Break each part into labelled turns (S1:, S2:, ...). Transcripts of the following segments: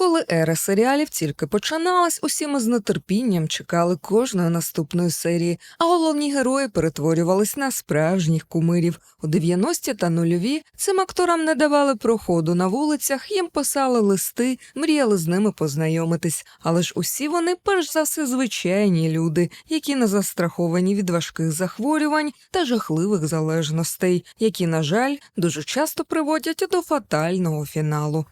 S1: Коли ера серіалів тільки починалась, усі ми з нетерпінням чекали кожної наступної серії, а головні герої перетворювались на справжніх кумирів. У 90-ті та нульові цим акторам не давали проходу на вулицях, їм писали листи, мріяли з ними познайомитись. Але ж усі вони, перш за все, звичайні люди, які не застраховані від важких захворювань та жахливих залежностей, які, на жаль, дуже часто приводять до фатального фіналу.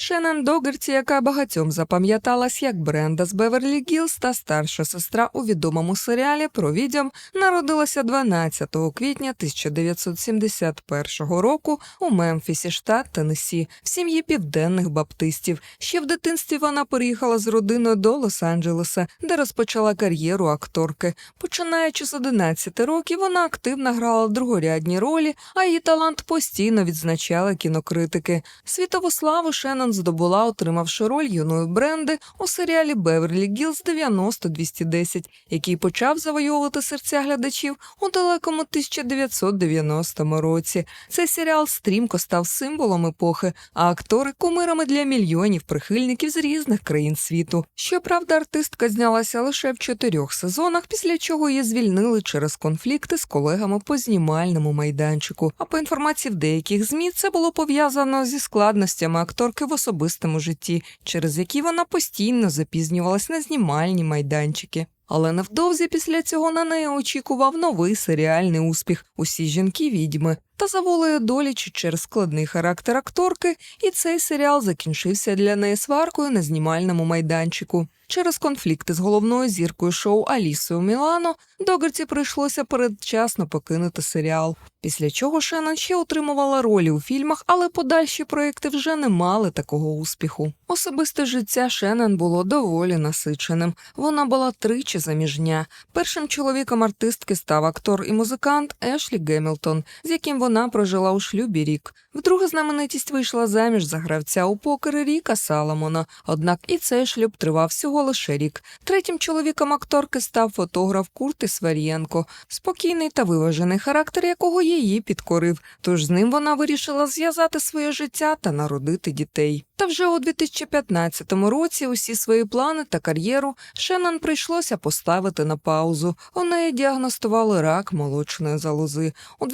S1: Шеннон Догерті, яка багатьом запам'яталась як Бренда з Беверлі Гілз та старша сестра у відомому серіалі про відьом, народилася 12 квітня 1971 року у Мемфісі, штат Теннессі, в сім'ї південних баптистів. Ще в дитинстві вона переїхала з родиною до Лос-Анджелеса, де розпочала кар'єру акторки. Починаючи з 11 років, вона активно грала другорядні ролі, а її талант постійно відзначали кінокритики. Світову славу Шеннон здобула, отримавши роль юної бренди у серіалі Беверлі Гілз 90-210, який почав завойовувати серця глядачів у далекому 1990 році. Цей серіал стрімко став символом епохи, а актори кумирами для мільйонів прихильників з різних країн світу. Щоправда, артистка знялася лише в чотирьох сезонах, після чого її звільнили через конфлікти з колегами по знімальному майданчику. А по інформації в деяких змі це було пов'язано зі складностями акторки в особистому житті, через які вона постійно запізнювалась на знімальні майданчики. Але невдовзі після цього на неї очікував новий серіальний успіх усі жінки відьми. Та за волею долі через складний характер акторки, і цей серіал закінчився для неї сваркою на знімальному майданчику. Через конфлікти з головною зіркою шоу Алісою Мілано Догерті прийшлося передчасно покинути серіал. Після чого Шеннон ще отримувала ролі у фільмах, але подальші проекти вже не мали такого успіху. Особисте життя Шеннон було доволі насиченим. Вона була тричі заміжня. Першим чоловіком артистки став актор і музикант Ешлі Гемілтон, з яким вона прожила у шлюбі рік. Вдруге знаменитість вийшла заміж за гравця у покери Ріка Саломона. Однак і цей шлюб тривав всього лише рік. Третім чоловіком акторки став фотограф Куртис Варієнко, спокійний та виважений характер якого її підкорив. Тож з ним вона вирішила зв'язати своє життя та народити дітей. Та вже у 2015 році усі свої плани та кар'єру Шеннон прийшлося поставити на паузу. У неї діагностували рак молочної залози. У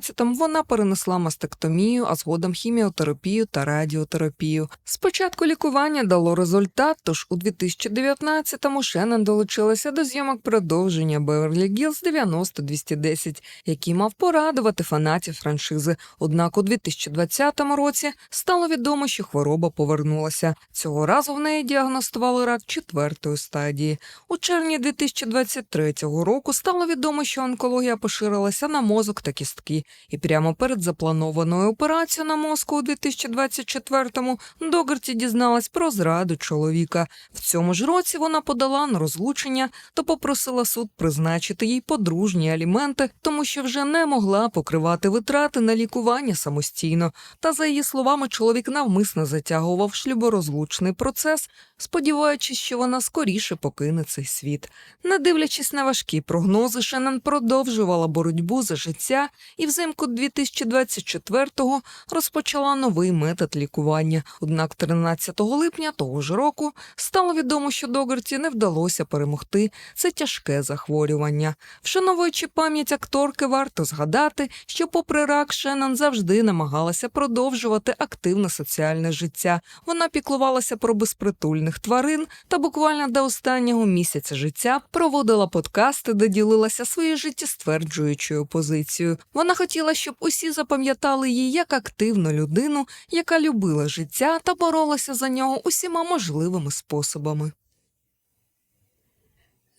S1: 2016-му вона перенесла мастектомію, а згодом хіміотерапію та радіотерапію. Спочатку лікування дало результат, тож у 2019-му Шеннон долучилася до зйомок продовження Беверлі Гілз 90-210, який мав порадувати фанатів франшизи. Однак у 2020 році стало відомо, що хвороба повернулася. Цього разу в неї діагностували рак четвертої стадії. У червні 2023 року стало відомо, що онкологія поширилася на мозок та кістки, і прямо перед запланованою операцією на мозку у 2024-му Догерті дізналась про зраду чоловіка. В цьому ж році вона подала на розлучення та попросила суд призначити їй подружні аліменти, тому що вже не могла покривати витрати на лікування самостійно. Та за її словами, чоловік навмисно затягував шлюборозлучний процес, сподіваючись, що вона скоріше покине цей світ. Не дивлячись на важкі прогнози, Шеннон продовжувала боротьбу за життя і взимку 2024-го розпочала новий метод лікування. Однак 13 липня того ж року стало відомо, що Догерті не вдалося перемогти це тяжке захворювання. Вшановуючи пам'ять акторки, варто згадати, що, попри рак, Шеннон завжди намагалася продовжувати активне соціальне життя. Вона піклувалася про безпритульних тварин та буквально до останнього місяця життя проводила подкасти, де ділилася своєю життєстверджуючою позицією. Вона хотіла, щоб усі запам'ятали її як активну людину, яка любила життя та боролася за нього усіма можливими способами.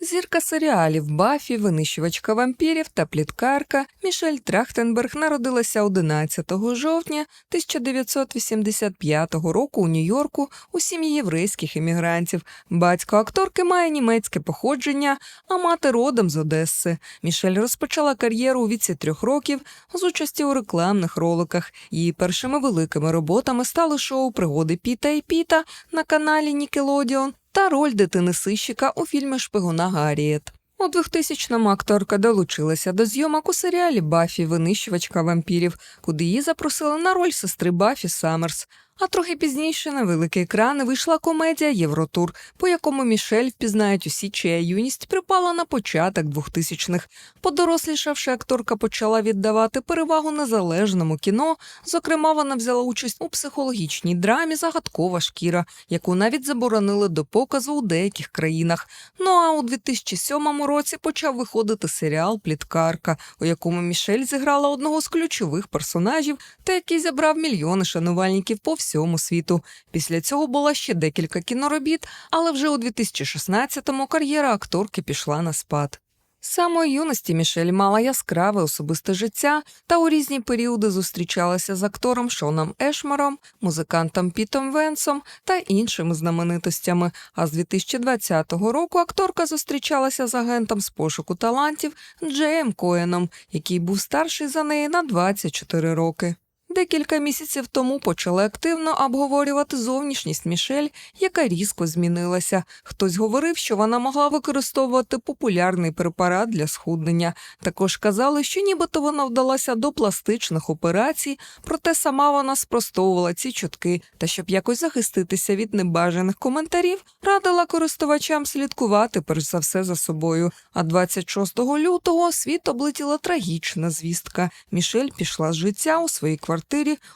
S1: Зірка серіалів Бафі, винищувачка вампірів та пліткарка Мішель Трахтенберг народилася 11 жовтня 1985 року у Нью-Йорку у сім'ї єврейських емігрантів. Батько акторки має німецьке походження, а мати родом з Одеси. Мішель розпочала кар'єру у віці трьох років з участі у рекламних роликах. Її першими великими роботами стали шоу Пригоди Піта і Піта на каналі Нікелодіон та роль дитини сищика у фільмі Шпигуна Гарріет. У 2000-му акторка долучилася до зйомок у серіалі Бафі, винищувачка вампірів, куди її запросили на роль сестри Бафі Саммерс. А трохи пізніше на великі екрани вийшла комедія Євротур, по якому Мішель впізнають усі, чия юність припала на початок 2000-х. Подорослішавши, акторка почала віддавати перевагу незалежному кіно. Зокрема, вона взяла участь у психологічній драмі Загадкова шкіра, яку навіть заборонили до показу у деяких країнах. Ну а у 2007 році почав виходити серіал Пліткарка, у якому Мішель зіграла одного з ключових персонажів, та який зібрав мільйони шанувальників по всьому світу. Після цього було ще декілька кіноробіт, але вже у 2016-му кар'єра акторки пішла на спад. З самої юності Мішель мала яскраве особисте життя та у різні періоди зустрічалася з актором Шоном Ешмаром, музикантом Пітом Венсом та іншими знаменитостями. А з 2020 року акторка зустрічалася з агентом з пошуку талантів Джеєм Коеном, який був старший за неї на 24 роки. Декілька місяців тому почали активно обговорювати зовнішність Мішель, яка різко змінилася. Хтось говорив, що вона могла використовувати популярний препарат для схуднення. Також казали, що нібито вона вдалася до пластичних операцій, проте сама вона спростовувала ці чутки та, щоб якось захиститися від небажаних коментарів, радила користувачам слідкувати перш за все за собою. А 26 лютого світ облетіла трагічна звістка. Мішель пішла з життя у своїй квартирі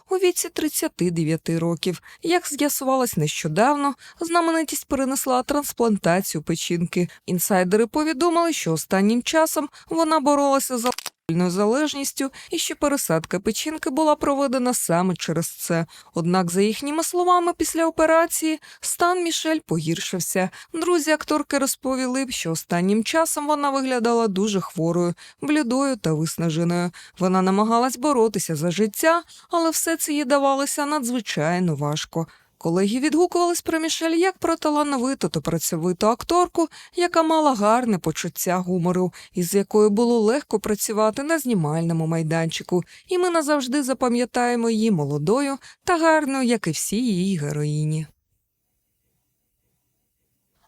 S1: у віці 39 років. Як з'ясувалось нещодавно, знаменитість перенесла трансплантацію печінки. Інсайдери повідомили, що останнім часом вона боролася за залежністю і що пересадка печінки була проведена саме через це. Однак, за їхніми словами, після операції стан Мішель погіршився. Друзі акторки розповіли, що останнім часом вона виглядала дуже хворою, блідою та виснаженою. Вона намагалась боротися за життя, але все це їй давалося надзвичайно важко. Колеги відгукувались про Мішель як про талановиту та працьовиту акторку, яка мала гарне почуття гумору, із якою було легко працювати на знімальному майданчику, і ми назавжди запам'ятаємо її молодою та гарною, як і всі її героїні.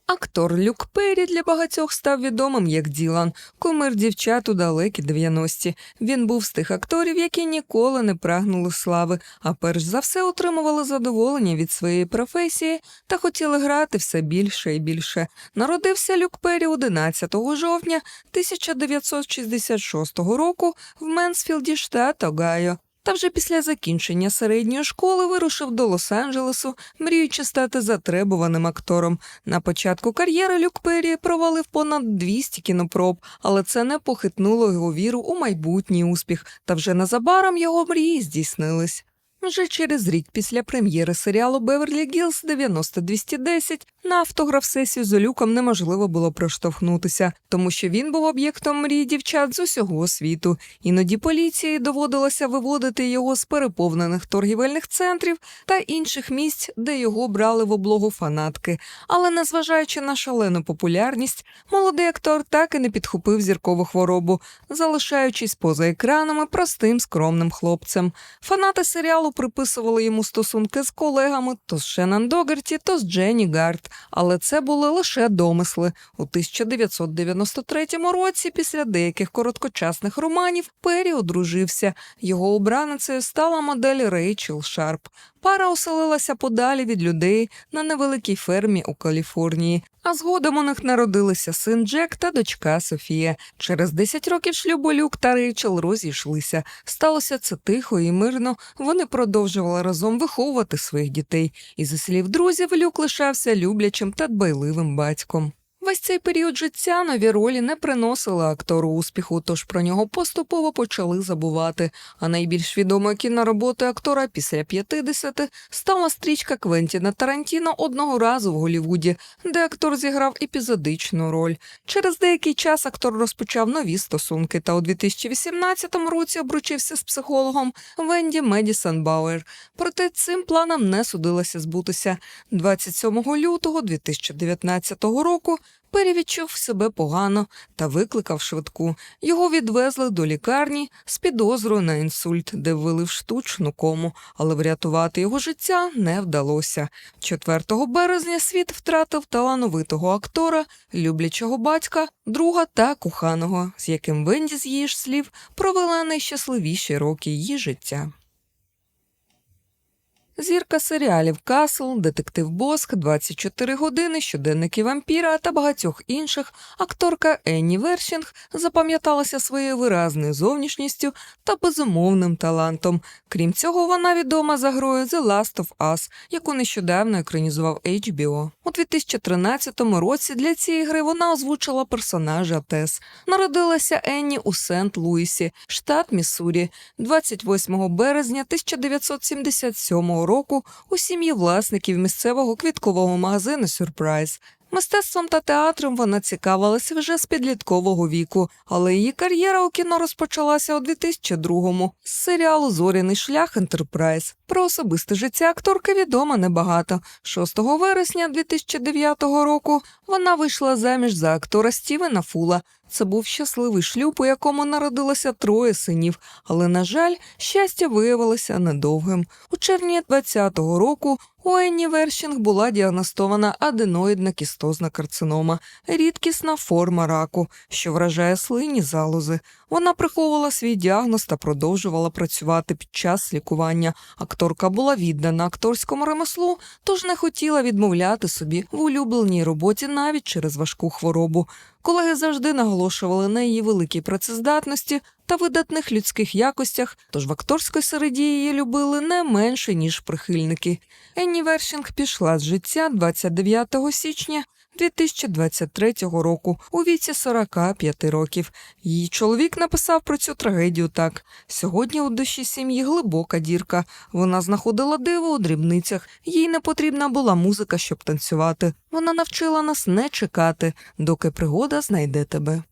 S1: Актор Люк Перрі для багатьох став відомим як Ділан, кумир дівчат у далекі 90-ті. Він був з тих акторів, які ніколи не прагнули слави, а перш за все отримували задоволення від своєї професії та хотіли грати все більше і більше. Народився Люк Перрі 11 жовтня 1966 року в Менсфілді, штат Огайо. Та вже після закінчення середньої школи вирушив до Лос-Анджелесу, мріючи стати затребуваним актором. На початку кар'єри Люк Перрі провалив понад 200 кінопроб, але це не похитнуло його віру у майбутній успіх, та вже незабаром його мрії здійснились. Вже через рік після прем'єри серіалу Беверлі Гілз 90210 на автограф-сесію з Люком неможливо було проштовхнутися, тому що він був об'єктом мрій дівчат з усього світу. Іноді поліції доводилося виводити його з переповнених торгівельних центрів та інших місць, де його брали в облогу фанатки. Але незважаючи на шалену популярність, молодий актор так і не підхопив зіркову хворобу, залишаючись поза екранами простим скромним хлопцем. Фанати серіалу приписували йому стосунки з колегами то з Шеннон Догерті, то з Дженні Гарт, але це були лише домисли. У 1993 році, після деяких короткочасних романів, Пері одружився. Його обраницею стала модель Рейчел Шарп. Пара оселилася подалі від людей на невеликій фермі у Каліфорнії. А згодом у них народилися син Джек та дочка Софія. Через 10 років шлюбу Люк та Рейчел розійшлися. Сталося це тихо і мирно. Вони продовжували разом виховувати своїх дітей. І зі слів друзів, Люк лишався люблячим та дбайливим батьком. Весь цей період життя нові ролі не приносили актору успіху, тож про нього поступово почали забувати. А найбільш відомою кінороботою актора після 50 стала стрічка Квентіна Тарантіно одного разу в Голлівуді, де актор зіграв епізодичну роль. Через деякий час актор розпочав нові стосунки та у 2018 році обручився з психологом Венді Медісон Бауер. Проте цим планам не судилося збутися. 27 лютого 2019 року Пері відчув себе погано та викликав швидку. Його відвезли до лікарні з підозрою на інсульт, де ввели в штучну кому, але врятувати його життя не вдалося. 4 березня світ втратив талановитого актора, люблячого батька, друга та коханого, з яким Венді з її ж слів провела найщасливіші роки її життя. Зірка серіалів Касл, Детектив Боск, 24 години, щоденники вампіра та багатьох інших, акторка Енні Вершінг запам'яталася своєю виразною зовнішністю та безумовним талантом. Крім цього, вона відома за грою The Last of Us, яку нещодавно екранізував HBO. У 2013 році для цієї гри вона озвучила персонажа Тес. Народилася Енні у Сент-Луісі, штат Міссурі, 28 березня 1977 року у сім'ї власників місцевого квіткового магазину Сюрпрайз. Мистецтвом та театром вона цікавилася вже з підліткового віку, але її кар'єра у кіно розпочалася у 2002-му з серіалу Зоряний шлях Ентерпрайз. Про особисте життя акторки відомо небагато. 6 вересня 2009 року вона вийшла заміж за актора Стівена Фула. Це був щасливий шлюб, у якому народилося троє синів, але, на жаль, щастя виявилося недовгим. У червні 2020 року у Енні Вершінг була діагностована аденоїдна кістозна карцинома, рідкісна форма раку, що вражає слинні залози. Вона приховувала свій діагноз та продовжувала працювати під час лікування. Акторка була віддана акторському ремеслу, тож не хотіла відмовляти собі в улюбленій роботі навіть через важку хворобу. Колеги завжди наголошували на її великій працездатності та видатних людських якостях, тож в акторській середі її любили не менше, ніж прихильники. Енні Вершінг пішла з життя 29 січня 2023 року у віці 45 років. Її чоловік написав про цю трагедію так: сьогодні у душі сім'ї глибока дірка. Вона знаходила диво у дрібницях. Їй не потрібна була музика, щоб танцювати. Вона навчила нас не чекати, доки пригода знайде тебе.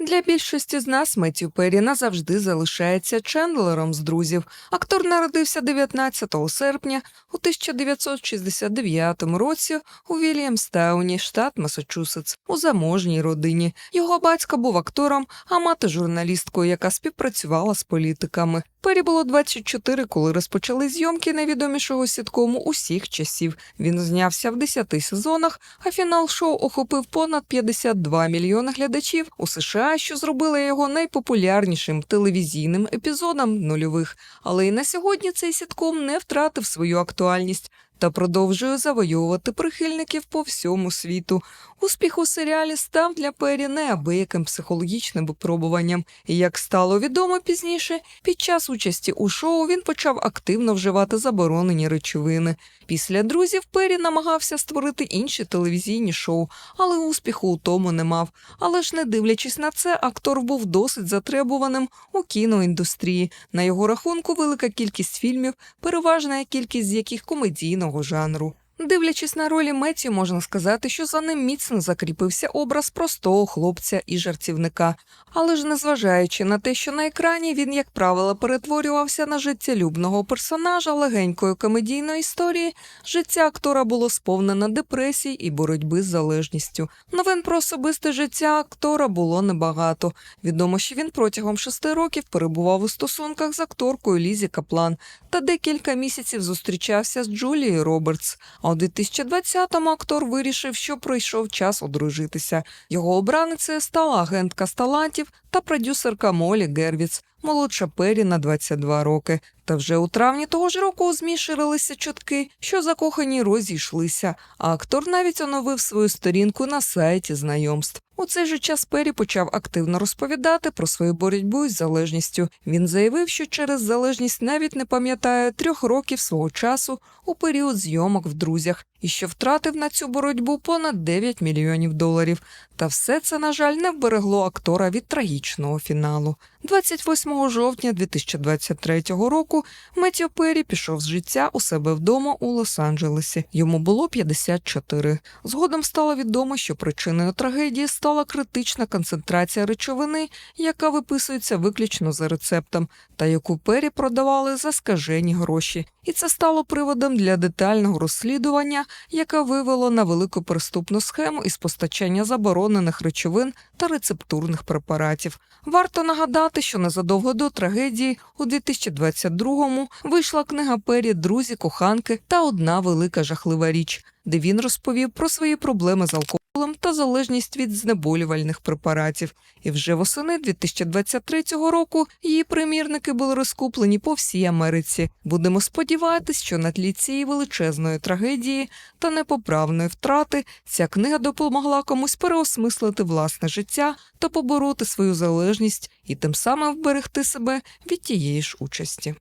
S1: Для більшості з нас Меттю Перрі назавжди залишається Чендлером з друзів. Актор народився 19 серпня у 1969 році у Вільямстауні, штат Масачусетс, у заможній родині. Його батько був актором, а мати журналісткою, яка співпрацювала з політиками. Пері було 24, коли розпочали зйомки найвідомішого сіткому усіх часів. Він знявся в 10 сезонах, а фінал шоу охопив понад 52 мільйони глядачів у США, що зробило його найпопулярнішим телевізійним епізодом нульових. Але і на сьогодні цей сітком не втратив свою актуальність. Та продовжує завойовувати прихильників по всьому світу. Успіх у серіалі став для Пері неабияким психологічним випробуванням, і як стало відомо пізніше, під час участі у шоу він почав активно вживати заборонені речовини. Після друзів Пері намагався створити інші телевізійні шоу, але успіху у тому не мав. Але ж не дивлячись на це, актор був досить затребуваним у кіноіндустрії. На його рахунку велика кількість фільмів, переважна кількість з яких комедійного жанру. Дивлячись на ролі Меттю, можна сказати, що за ним міцно закріпився образ простого хлопця і жартівника. Але ж незважаючи на те, що на екрані він, як правило, перетворювався на життєлюбного персонажа легенької комедійної історії, життя актора було сповнене депресій і боротьби з залежністю. Новин про особисте життя актора було небагато. Відомо, що він протягом шести років перебував у стосунках з акторкою Лізі Каплан та декілька місяців зустрічався з Джулією Робертс. А у 2020-му актор вирішив, що пройшов час одружитися. Його обраницею стала агентка з талантів та продюсерка Молі Гервіц, молодша Пері на 22 роки. Та вже у травні того ж року у ЗМІ ширилися чутки, що закохані розійшлися, а актор навіть оновив свою сторінку на сайті знайомств. У цей же час Пері почав активно розповідати про свою боротьбу із залежністю. Він заявив, що через залежність навіть не пам'ятає трьох років свого часу у період зйомок в друзях, і що втратив на цю боротьбу понад 9 мільйонів доларів. Та все це, на жаль, не вберегло актора від трагічного фіналу. 28 жовтня 2023 року Меттю Перрі пішов з життя у себе вдома у Лос-Анджелесі. Йому було 54. Згодом стало відомо, що причиною трагедії стала критична концентрація речовини, яка виписується виключно за рецептом, та яку Перрі продавали за скажені гроші. І це стало приводом для детального розслідування, яке вивело на велику преступну схему із постачання заборонених речовин та рецептурних препаратів. Варто нагадати, що незадовго до трагедії у 2022-му вийшла книга Пері Друзі, коханки та одна велика жахлива річ, де він розповів про свої проблеми з алкоголем та залежність від знеболювальних препаратів. І вже восени 2023 року її примірники були розкуплені по всій Америці. Будемо сподіватись, що на тлі цієї величезної трагедії та непоправної втрати ця книга допомогла комусь переосмислити власне життя та побороти свою залежність і тим самим вберегти себе від тієї ж участі.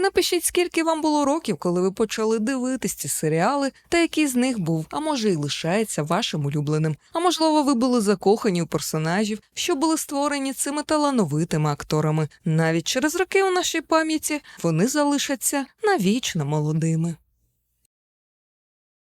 S1: Напишіть, скільки вам було років, коли ви почали дивитись ці серіали, та який з них був, а може й лишається вашим улюбленим. А можливо, ви були закохані у персонажів, що були створені цими талановитими акторами. Навіть через роки у нашій пам'яті вони залишаться навічно молодими.